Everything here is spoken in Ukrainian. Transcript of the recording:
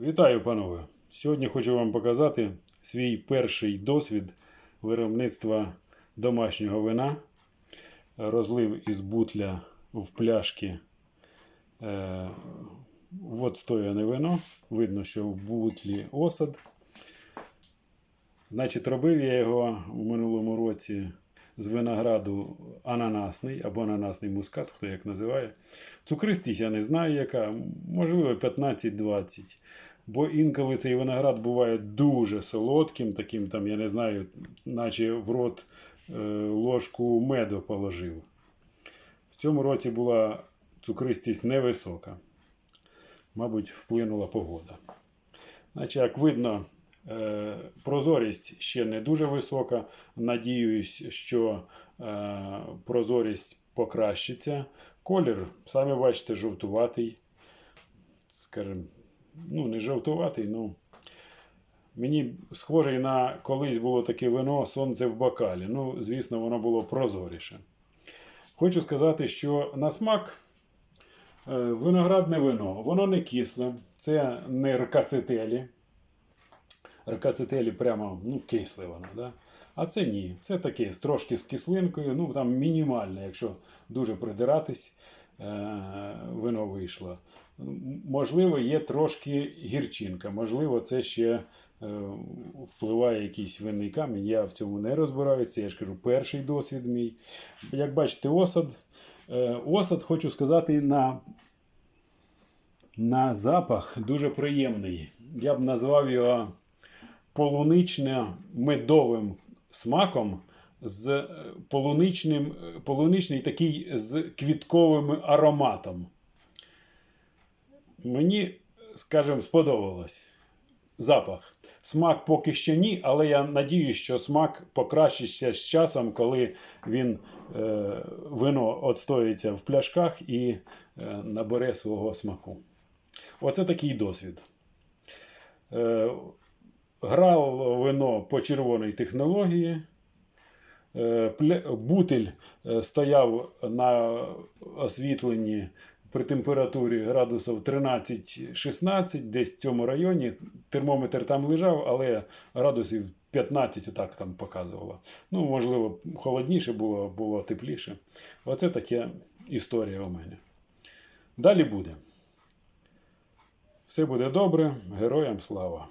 Вітаю, панове! Сьогодні хочу вам показати свій перший досвід виробництва домашнього вина. Розлив із бутля в пляшки е, водстояне вино. Видно, що в бутлі осад. Значить, робив я його у минулому році з винограду ананасний або ананасний мускат, хто як називає. Цукристість я не знаю, яка, можливо, 15-20. Бо інколи цей виноград буває дуже солодким, таким там, я не знаю, наче в рот е, ложку меду положив. В цьому році була цукристість невисока. Мабуть, вплинула погода. Значить, як видно, прозорість ще не дуже висока. Надіюсь, що е, прозорість покращиться. Колір, самі бачите, жовтуватий. Скажімо, ну, не жовтуватий, ну. Мені схожий на колись було таке вино Сонце в бокалі. Ну, звісно, воно було прозоріше. Хочу сказати, що на смак е, виноградне вино, воно не кисле, це не ркацетелі. Ркацетелі прямо ну, кисле. Да? А це ні. Це таке трошки з кислинкою, ну там мінімальне, якщо дуже придиратись, е, вино вийшло. Можливо, є трошки гірчинка, можливо, це ще е, впливає якийсь винний камінь. Я в цьому не розбираюся. Я ж кажу, перший досвід мій. Як бачите, осад. Е, Осад, хочу сказати, на, на запах дуже приємний. Я б назвав його полунично-медовим смаком з е, полуничним, е, полуничний такий з квітковим ароматом. Мені, скажімо, сподобалось запах. Смак поки що ні, але я надіюсь, що смак покращиться з часом, коли він е, вино отстоїться в пляшках і е, набере свого смаку. Оце такий досвід. Е, грав вино по червоній технології. Е, Бутиль е, стояв на освітленні при температурі градусів 13-16, десь в цьому районі. Термометр там лежав, але градусів 15 отак там показувало. Ну, можливо, холодніше було, було тепліше. Оце така історія у мене. Далі буде. Все буде добре, героям слава!